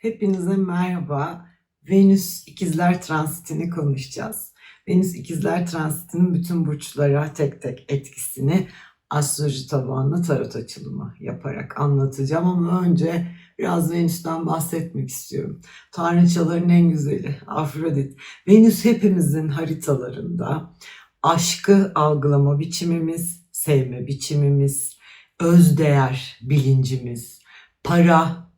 Hepinize merhaba. Venüs ikizler transitini konuşacağız. Venüs ikizler transitinin bütün burçlara tek tek etkisini astroloji tabanlı tarot açılımı yaparak anlatacağım ama önce biraz Venüs'ten bahsetmek istiyorum. Tanrıçaların en güzeli Afrodit. Venüs hepimizin haritalarında aşkı algılama biçimimiz, sevme biçimimiz, özdeğer bilincimiz, para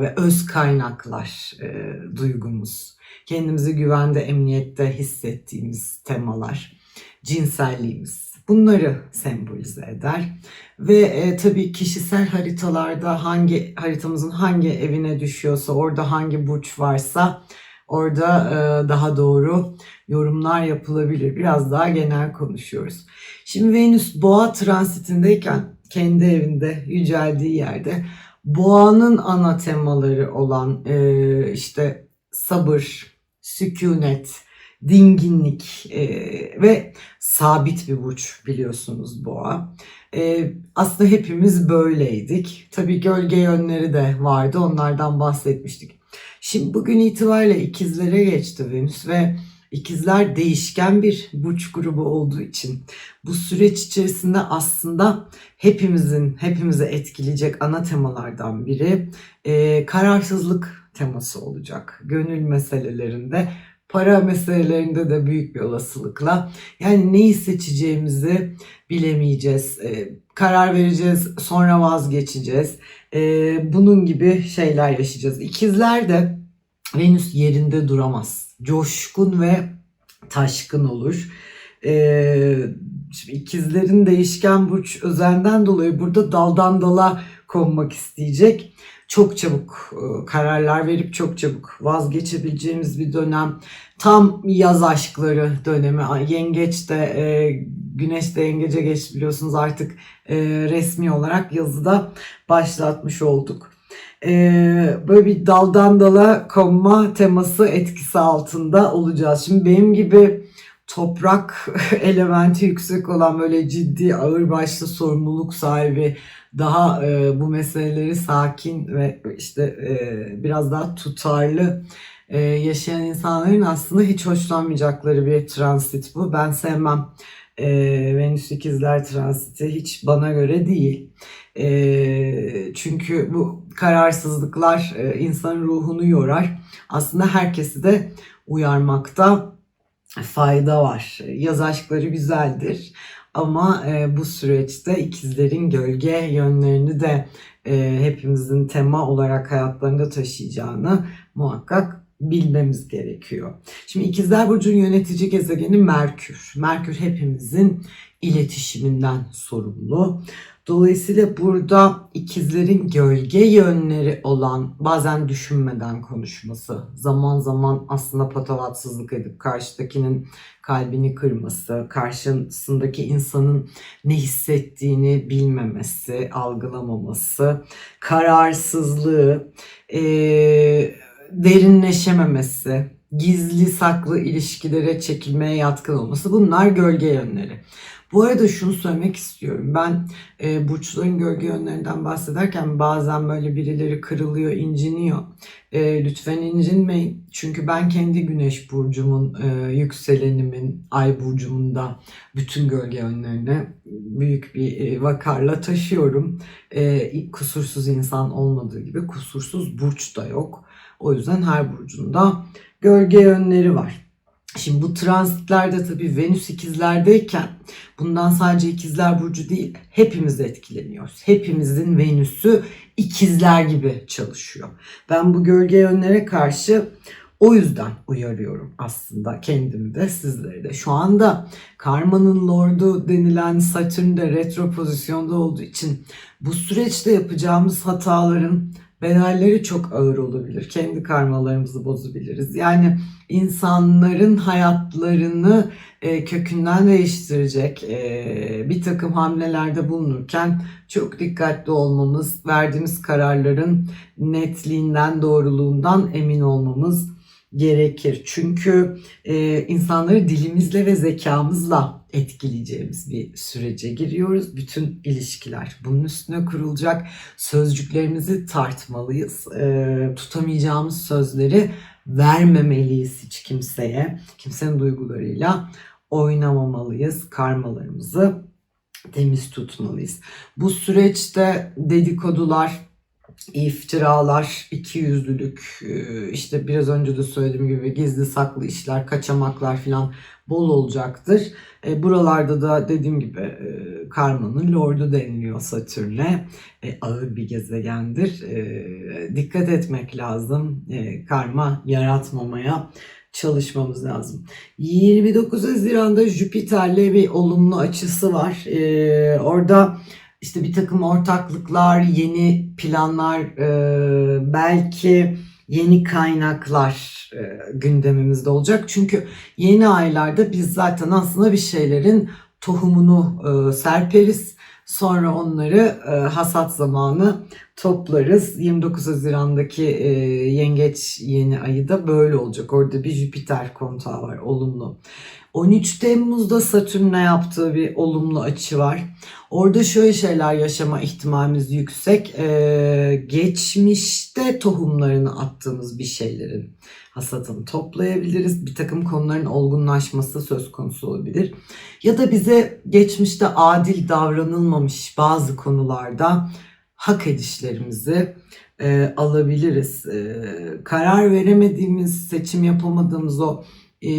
ve öz kaynaklar e, duygumuz, kendimizi güvende, emniyette hissettiğimiz temalar, cinselliğimiz bunları sembolize eder. Ve e, tabii kişisel haritalarda hangi haritamızın hangi evine düşüyorsa, orada hangi burç varsa orada e, daha doğru yorumlar yapılabilir. Biraz daha genel konuşuyoruz. Şimdi Venüs boğa transitindeyken kendi evinde yüceldiği yerde boğanın ana temaları olan e, işte sabır, sükunet, dinginlik e, ve sabit bir burç biliyorsunuz boğa. E, aslında hepimiz böyleydik. Tabii gölge yönleri de vardı onlardan bahsetmiştik. Şimdi bugün itibariyle ikizlere geçti Venüs ve ikizler değişken bir burç grubu olduğu için bu süreç içerisinde aslında hepimizin hepimize etkileyecek ana temalardan biri e, kararsızlık teması olacak. Gönül meselelerinde, para meselelerinde de büyük bir olasılıkla yani neyi seçeceğimizi bilemeyeceğiz. E, karar vereceğiz, sonra vazgeçeceğiz. E, bunun gibi şeyler yaşayacağız. İkizler de Venüs yerinde duramaz. Coşkun ve taşkın olur. Ee, şimdi ikizlerin değişken burç özenden dolayı burada daldan dala konmak isteyecek. Çok çabuk e, kararlar verip çok çabuk vazgeçebileceğimiz bir dönem. Tam yaz aşkları dönemi. Yengeç de e, güneş de yengece geçti biliyorsunuz artık e, resmi olarak yazıda başlatmış olduk. Ee, böyle bir daldan dala konma teması etkisi altında olacağız. Şimdi benim gibi toprak elementi yüksek olan böyle ciddi ağır başlı sorumluluk sahibi daha e, bu meseleleri sakin ve işte e, biraz daha tutarlı e, yaşayan insanların aslında hiç hoşlanmayacakları bir transit bu. Ben sevmem. Venüs ikizler transiti hiç bana göre değil. E, çünkü bu kararsızlıklar e, insanın ruhunu yorar. Aslında herkesi de uyarmakta fayda var. Yaz aşkları güzeldir. Ama e, bu süreçte ikizlerin gölge yönlerini de e, hepimizin tema olarak hayatlarında taşıyacağını muhakkak bilmemiz gerekiyor. Şimdi ikizler burcunun yönetici gezegeni Merkür. Merkür hepimizin iletişiminden sorumlu. Dolayısıyla burada ikizlerin gölge yönleri olan bazen düşünmeden konuşması, zaman zaman aslında patavatsızlık edip karşıdakinin kalbini kırması, karşısındaki insanın ne hissettiğini bilmemesi, algılamaması, kararsızlığı, ee, derinleşememesi, gizli saklı ilişkilere çekilmeye yatkın olması bunlar gölge yönleri. Bu arada şunu söylemek istiyorum. Ben e, burçların gölge yönlerinden bahsederken bazen böyle birileri kırılıyor, inciniyor. E, lütfen incinmeyin. Çünkü ben kendi güneş burcumun, e, yükselenimin, ay burcumun da bütün gölge yönlerini büyük bir e, vakarla taşıyorum. E, kusursuz insan olmadığı gibi kusursuz burç da yok. O yüzden her burcunda gölge yönleri var. Şimdi bu transitlerde tabii Venüs ikizlerdeyken bundan sadece ikizler burcu değil hepimiz etkileniyoruz. Hepimizin Venüs'ü ikizler gibi çalışıyor. Ben bu gölge yönlere karşı o yüzden uyarıyorum aslında kendimi de sizleri de. Şu anda karmanın lordu denilen Satürn retro pozisyonda olduğu için bu süreçte yapacağımız hataların bedelleri çok ağır olabilir. Kendi karmalarımızı bozabiliriz. Yani insanların hayatlarını e, kökünden değiştirecek e, bir takım hamlelerde bulunurken çok dikkatli olmamız, verdiğimiz kararların netliğinden, doğruluğundan emin olmamız gerekir. Çünkü e, insanları dilimizle ve zekamızla etkileyeceğimiz bir sürece giriyoruz. Bütün ilişkiler bunun üstüne kurulacak. Sözcüklerimizi tartmalıyız. Ee, tutamayacağımız sözleri vermemeliyiz hiç kimseye. Kimsenin duygularıyla oynamamalıyız. Karmalarımızı temiz tutmalıyız. Bu süreçte dedikodular, iftiralar, ikiyüzlülük, e, işte biraz önce de söylediğim gibi gizli saklı işler, kaçamaklar falan bol olacaktır. E, buralarda da dediğim gibi e, karmanın lordu deniliyor Satürn'e. E, ağır bir gezegendir. E, dikkat etmek lazım. E, karma yaratmamaya çalışmamız lazım. 29 Haziran'da Jüpiter'le bir olumlu açısı var. E, orada işte bir takım ortaklıklar, yeni planlar, e, belki yeni kaynaklar e, gündemimizde olacak. Çünkü yeni aylarda biz zaten aslında bir şeylerin tohumunu e, serperiz. Sonra onları e, hasat zamanı toplarız. 29 Haziran'daki e, yengeç yeni ayı da böyle olacak. Orada bir Jüpiter kontağı var olumlu. 13 Temmuz'da Satürn'le yaptığı bir olumlu açı var. Orada şöyle şeyler yaşama ihtimalimiz yüksek. Ee, geçmişte tohumlarını attığımız bir şeylerin hasatını toplayabiliriz. Bir takım konuların olgunlaşması söz konusu olabilir. Ya da bize geçmişte adil davranılmamış bazı konularda hak edişlerimizi e, alabiliriz. E, karar veremediğimiz, seçim yapamadığımız o e,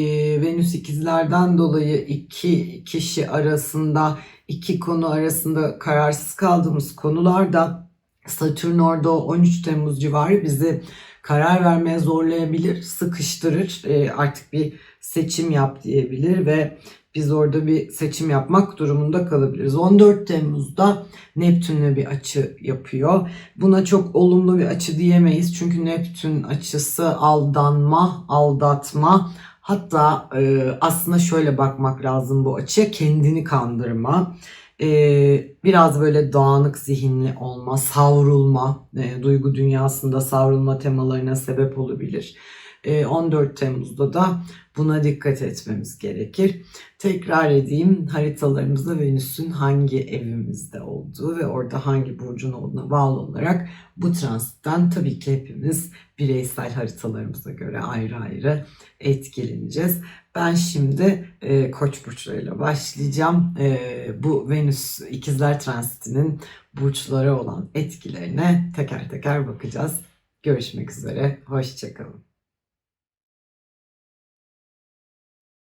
Venüs ikizlerden dolayı iki kişi arasında, iki konu arasında kararsız kaldığımız konularda Satürn orada o 13 Temmuz civarı bizi karar vermeye zorlayabilir, sıkıştırır, e, artık bir seçim yap diyebilir ve biz orada bir seçim yapmak durumunda kalabiliriz. 14 Temmuz'da Neptün'le bir açı yapıyor. Buna çok olumlu bir açı diyemeyiz. Çünkü Neptün açısı aldanma, aldatma, hatta e, aslında şöyle bakmak lazım bu açıya kendini kandırma. E, biraz böyle dağınık zihinli olma, savrulma, e, duygu dünyasında savrulma temalarına sebep olabilir. E, 14 Temmuz'da da buna dikkat etmemiz gerekir. Tekrar edeyim haritalarımızda Venüs'ün hangi evimizde olduğu ve orada hangi burcun olduğuna bağlı olarak bu transitten tabii ki hepimiz bireysel haritalarımıza göre ayrı ayrı etkileneceğiz. Ben şimdi e, Koç burçlarıyla başlayacağım. E, bu Venüs ikizler transitinin burçlara olan etkilerine teker teker bakacağız. Görüşmek üzere, hoşçakalın.